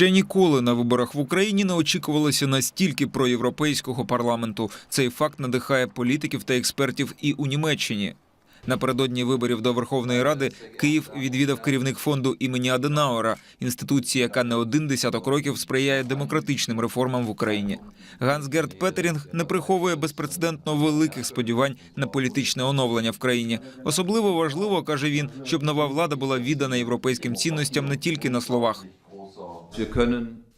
Ще ніколи на виборах в Україні не очікувалося настільки проєвропейського парламенту. Цей факт надихає політиків та експертів і у Німеччині. Напередодні виборів до Верховної Ради Київ відвідав керівник фонду імені Аденауера, інституції, яка не один десяток років сприяє демократичним реформам в Україні. Ганс Герт Петерінг не приховує безпрецедентно великих сподівань на політичне оновлення в країні. Особливо важливо, каже він, щоб нова влада була віддана європейським цінностям не тільки на словах.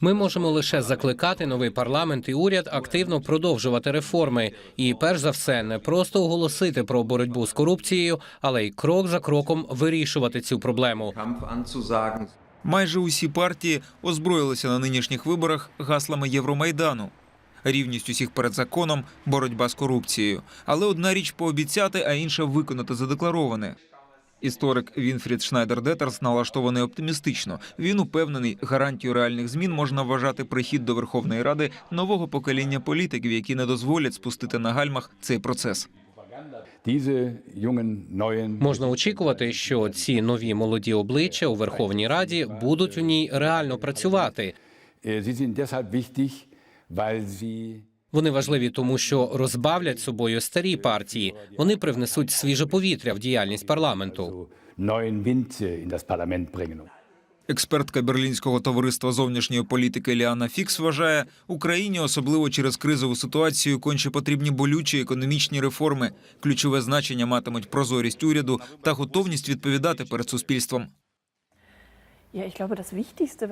Ми можемо лише закликати новий парламент і уряд активно продовжувати реформи, і перш за все не просто оголосити про боротьбу з корупцією, але й крок за кроком вирішувати цю проблему. Майже усі партії озброїлися на нинішніх виборах гаслами Євромайдану. Рівність усіх перед законом, боротьба з корупцією. Але одна річ пообіцяти, а інша виконати задеклароване. Історик Вінфрід Шнайдер Детерс налаштований оптимістично. Він упевнений, гарантією реальних змін можна вважати прихід до Верховної Ради нового покоління політиків, які не дозволять спустити на гальмах цей процес. Можна очікувати, що ці нові молоді обличчя у Верховній Раді будуть у ній реально працювати. Вони важливі, тому що розбавлять собою старі партії. Вони привнесуть свіже повітря в діяльність парламенту. Експертка Берлінського товариства зовнішньої політики Ліана Фікс вважає, Україні, особливо через кризову ситуацію, конче потрібні болючі економічні реформи. Ключове значення матимуть прозорість уряду та готовність відповідати перед суспільством.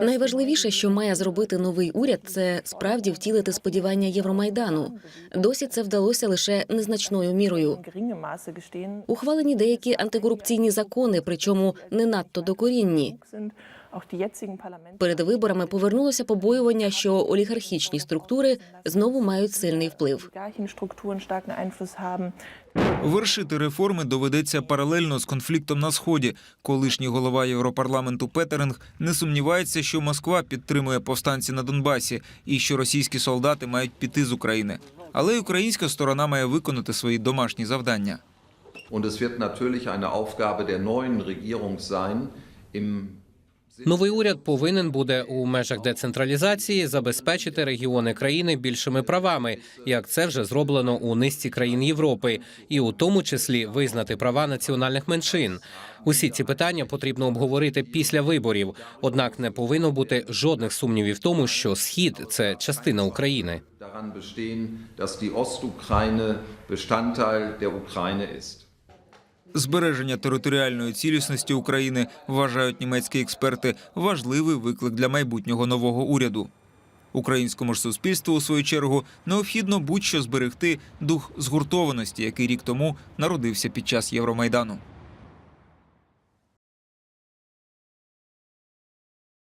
Найважливіше, що має зробити новий уряд, це справді втілити сподівання Євромайдану. Досі це вдалося лише незначною мірою. Ухвалені деякі антикорупційні закони, причому не надто докорінні. Перед виборами повернулося побоювання, що олігархічні структури знову мають сильний вплив. Вершити реформи доведеться паралельно з конфліктом на сході. Колишній голова Європарламенту Петеринг не сумнівається, що Москва підтримує повстанці на Донбасі і що російські солдати мають піти з України. Але й українська сторона має виконати свої домашні завдання. Und es wird natürlich eine Aufgabe der neuen Regierung sein, im Новий уряд повинен буде у межах децентралізації забезпечити регіони країни більшими правами, як це вже зроблено у низці країн Європи, і у тому числі визнати права національних меншин. Усі ці питання потрібно обговорити після виборів. Однак не повинно бути жодних сумнівів в тому, що схід це частина України. Збереження територіальної цілісності України вважають німецькі експерти важливий виклик для майбутнього нового уряду. Українському ж суспільству, у свою чергу, необхідно будь-що зберегти дух згуртованості, який рік тому народився під час Євромайдану.